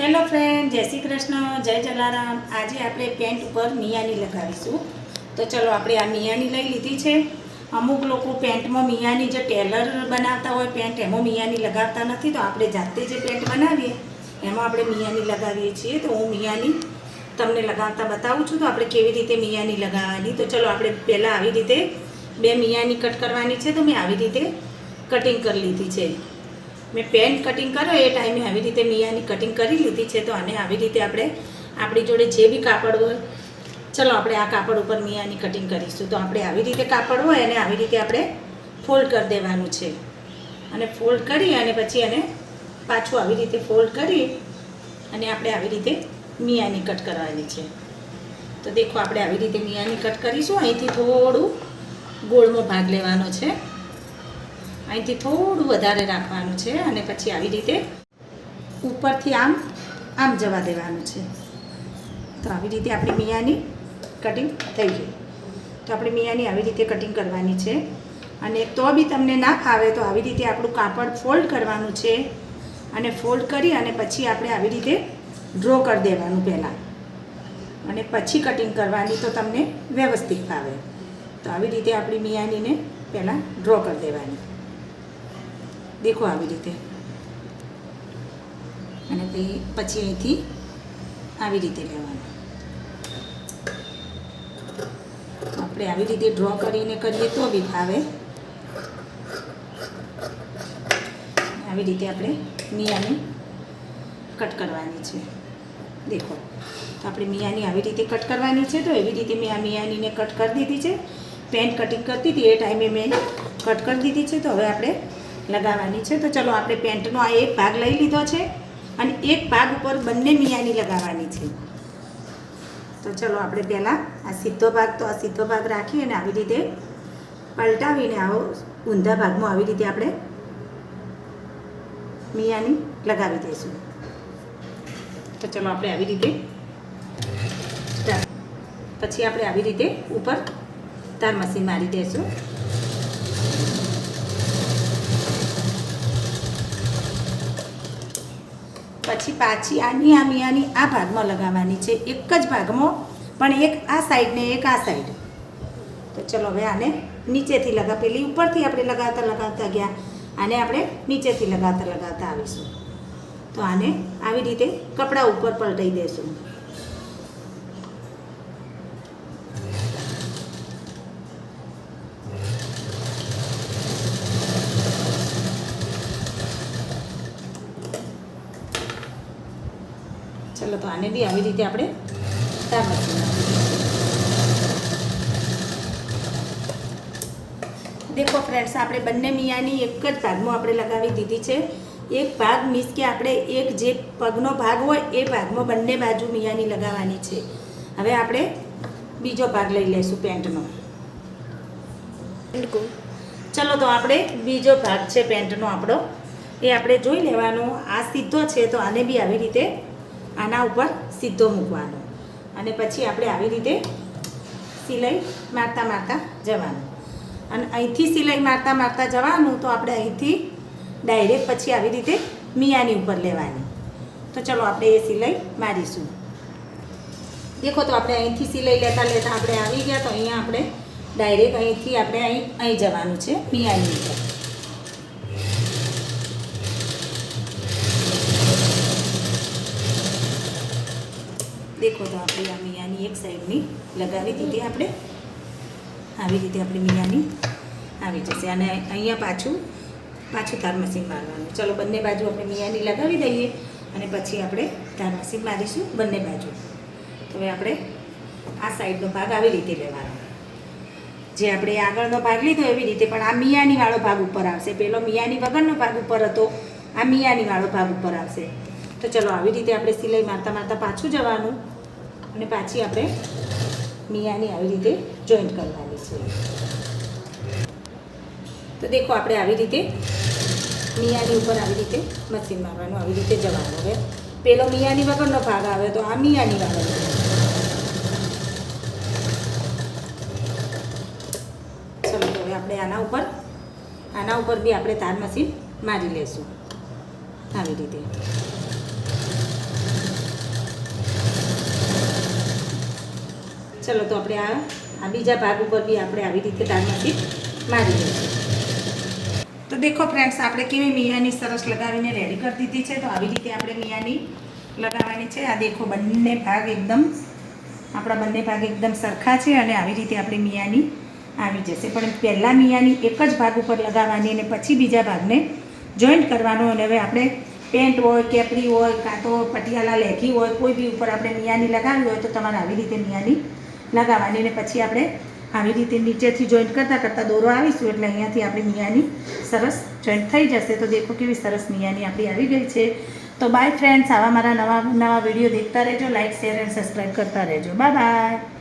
Hello friend જય શ્રી કૃષ્ણ, જય જલારામ. આજે આપણે પેન્ટ ઉપર મિયાની લગાવીશું. તો ચલો આપણે આ મિયાની લઈ લીધી છે. અમુક લોકો પેન્ટમાં મિયાની જે ટેલર બનાવતા હોય પેન્ટ, એમાં મિયાની લગાવતા નથી. તો આપણે જાતે જે પેન્ટ બનાવીએ, એમાં આપણે મિયાની લગાવીએ છીએ. તો હું મિયાની તમને લગાવતા બતાવું છું. તો આપણે કેવી રીતે મિયાની લગાવવાની? તો ચલો આપણે પહેલાં આવી રીતે બે મિયાની કટ કરવાની છે. તો મેં આવી રીતે કટિંગ કરી લીધી છે. મેં પેન કટિંગ કર્યો, એ ટાઈમે આવી રીતે મિયાની કટિંગ કરી લીધી છે, તો આને આવી રીતે આપણે આપણી જોડે જે બી કાપડ હોય, ચલો આપણે આ કાપડ ઉપર મિયાની કટિંગ કરીશું. તો આપણે આવી રીતે કાપડ હોય, એને આવી રીતે આપણે ફોલ્ડ કરી દેવાનું છે. અને ફોલ્ડ કરી અને પછી એને પાછું આવી રીતે ફોલ્ડ કરી અને આપણે આવી રીતે મિયાની કટ કરવાની છે. તો દેખો, આપણે આવી રીતે મિયાની કટ કરીશું. અહીંથી થોડું ગોળનો ભાગ લેવાનો છે. અહીંથી થોડું વધારે રાખવાનું છે અને પછી આવી રીતે ઉપરથી આમ આમ જવા દેવાનું છે. તો આવી રીતે આપણી મિયાની કટિંગ થઈ ગઈ. તો આપણે મિયાની આવી રીતે કટિંગ કરવાની છે. અને તો બી તમને ના ફાવે તો આવી રીતે આપણું કાપડ ફોલ્ડ કરવાનું છે. અને ફોલ્ડ કરી અને પછી આપણે આવી રીતે ડ્રો કરી દેવાનું પહેલાં. અને પછી કટિંગ કરવાની તો તમને વ્યવસ્થિત ફાવે. તો આવી રીતે આપણી મિયાનીને પહેલાં ડ્રો કરી દેવાની. દેખો આવી રીતે. અને પછી અહીંથી આવી રીતે લેવાનું. આપણે આવી રીતે ડ્રો કરીને કરીએ તો બી ફાવે. આવી રીતે આપણે મિયાની કટ કરવાની છે. દેખો, તો આપણે મિયાની આવી રીતે કટ કરવાની છે તો એવી રીતે મેં આ મિયાનીને કટ કરી દીધી છે. પેન કટિંગ કરતી હતી એ ટાઈમે મેં કટ કરી દીધી છે તો હવે આપણે લગાવવાની છે. તો ચલો આપણે પેન્ટનો આ એક ભાગ લઈ લીધો છે અને એક ભાગ ઉપર બંને મિયાની લગાવવાની છે. તો ચલો આપણે પહેલાં આ સીધો ભાગ, તો આ સીધો ભાગ રાખી અને આવી રીતે પલટાવીને આવો ઊંધા ભાગમાં આવી રીતે આપણે મિયાની લગાવી દઈશું. તો ચલો આપણે આવી રીતે પછી આપણે આવી રીતે ઉપર તાર મશીન મારી દઈશું. પછી પાછી આની આ મિયાની આ ભાગમાં લગાવવાની છે. એક જ ભાગમાં, પણ એક આ સાઈડ ને એક આ સાઈડ તો ચલો હવે આને નીચેથી લગા પેલી ઉપરથી આપણે લગાવતા લગાવતા ગયા. આને આપણે નીચેથી લગાવતા લગાવતા આવીશું. તો આને આવી રીતે કપડાં ઉપર પલટાઈ દઈશું ચલો તો આને બી આવી રીતે આપણે તાર મશીનમાં દેખો ફ્રેન્ડ્સ આપણે બંને મિયાની એક જ ભાગમાં આપણે લગાવી દીધી છે. એક ભાગ મીન્સ કે આપણે એક જે પગનો ભાગ હોય એ ભાગમાં બંને બાજુ મિયાની લગાવવાની છે. હવે આપણે બીજો ભાગ લઈ લઈશું પેન્ટનો. ચલો તો આપણે બીજો ભાગ છે પેન્ટનો આપણો. એ આપણે જોઈ લેવાનો. આ સીધો છે તો આને બી આવી રીતે આના ઉપર સીધો મૂકવાનો. અને પછી આપણે આવી રીતે સિલાઈ મારતા મારતા જવાનું. અને અહીંથી સિલાઈ મારતા મારતા જવાનું તો આપણે અહીંથી ડાયરેક્ટ પછી આવી રીતે મિયાની ઉપર લેવાની. તો ચલો આપણે એ સિલાઈ મારીશું. દેખો તો આપણે અહીંથી સિલાઈ લેતા લેતા આપણે આવી ગયા તો અહીંયા આપણે ડાયરેક્ટ અહીંથી આપણે અહીં અહીં જવાનું છે મિયાની ઉપર. દેખો તો આપણે આ મિયાની એક સાઈડની લગાવી દીધી આપણે. આવી રીતે આપણી મિયાની આવી જશે. અને અહીંયા પાછું પાછું તાર મશીન મારવાનું. ચલો, બંને બાજુ આપણે મિયાની લગાવી દઈએ અને પછી આપણે તાર મશીન મારીશું બંને બાજુ. તો હવે આપણે આ સાઈડનો ભાગ આવી રીતે લેવાનો. જે આપણે આગળનો ભાગ લીધો એવી રીતે, પણ આ મિયાની વાળો ભાગ ઉપર આવશે. પેલો મિયાની વગરનો ભાગ ઉપર હતો, આ મિયાની વાળો ભાગ ઉપર આવશે. તો ચલો, આવી રીતે આપણે સિલાઈ મારતા મારતા પાછું જવાનું અને પાછી આપણે મિયાની આવી રીતે જોઈન્ટ કરવાની છે. તો દેખો, આપણે આવી રીતે મિયાની ઉપર આવી રીતે મશીન મારવાનું, આવી રીતે જવાનું હવે. પેલો મિયાની વગરનો ભાગ આવે તો આ મિયાની તો આપણે આના ઉપર આના ઉપર બી આપણે તાર મશીન મારી લેશું. આવી રીતે. ચલો તો આપણે આ આ બીજા ભાગ ઉપર બી આપણે આવી રીતે તારમાંથી મારી દઈશું તો દેખો ફ્રેન્ડ્સ આપણે કેવી મિયાની સરસ લગાવીને રેડી કરી દીધી છે. તો આવી રીતે આપણે મિયાની લગાવવાની છે. આ દેખો બંને ભાગ એકદમ આપણા બંને ભાગ એકદમ સરખા છે અને આવી રીતે આપણે મિયાની આવી જશે. પણ પહેલાં મિયાની એક જ ભાગ ઉપર લગાવવાની અને પછી બીજા ભાગને જોઈન્ટ કરવાનો અને હવે આપણે પેન્ટ હોય, કેપરી હોય, કાં તો પટિયાલા લેખી હોય, કોઈ બી ઉપર આપણે મિયાની લગાવી હોય, તો તમારે આવી રીતે મિયાની લગાવવાની અને પછી આપણે આવી રીતે નીચેથી જોઈન્ટ કરતાં કરતાં દોરો આવીશું એટલે અહીંયાથી આપણી મિયાની સરસ જોઈન્ટ થઈ જશે. તો દેખો કેવી સરસ મિયાની આપણી આવી ગઈ છે. તો બાય ફ્રેન્ડ્સ આવા મારા નવા નવા વીડિયો દેખતા રહેજો લાઇક શેર એન્ડ સબસ્ક્રાઈબ કરતા રહેજો. Bye bye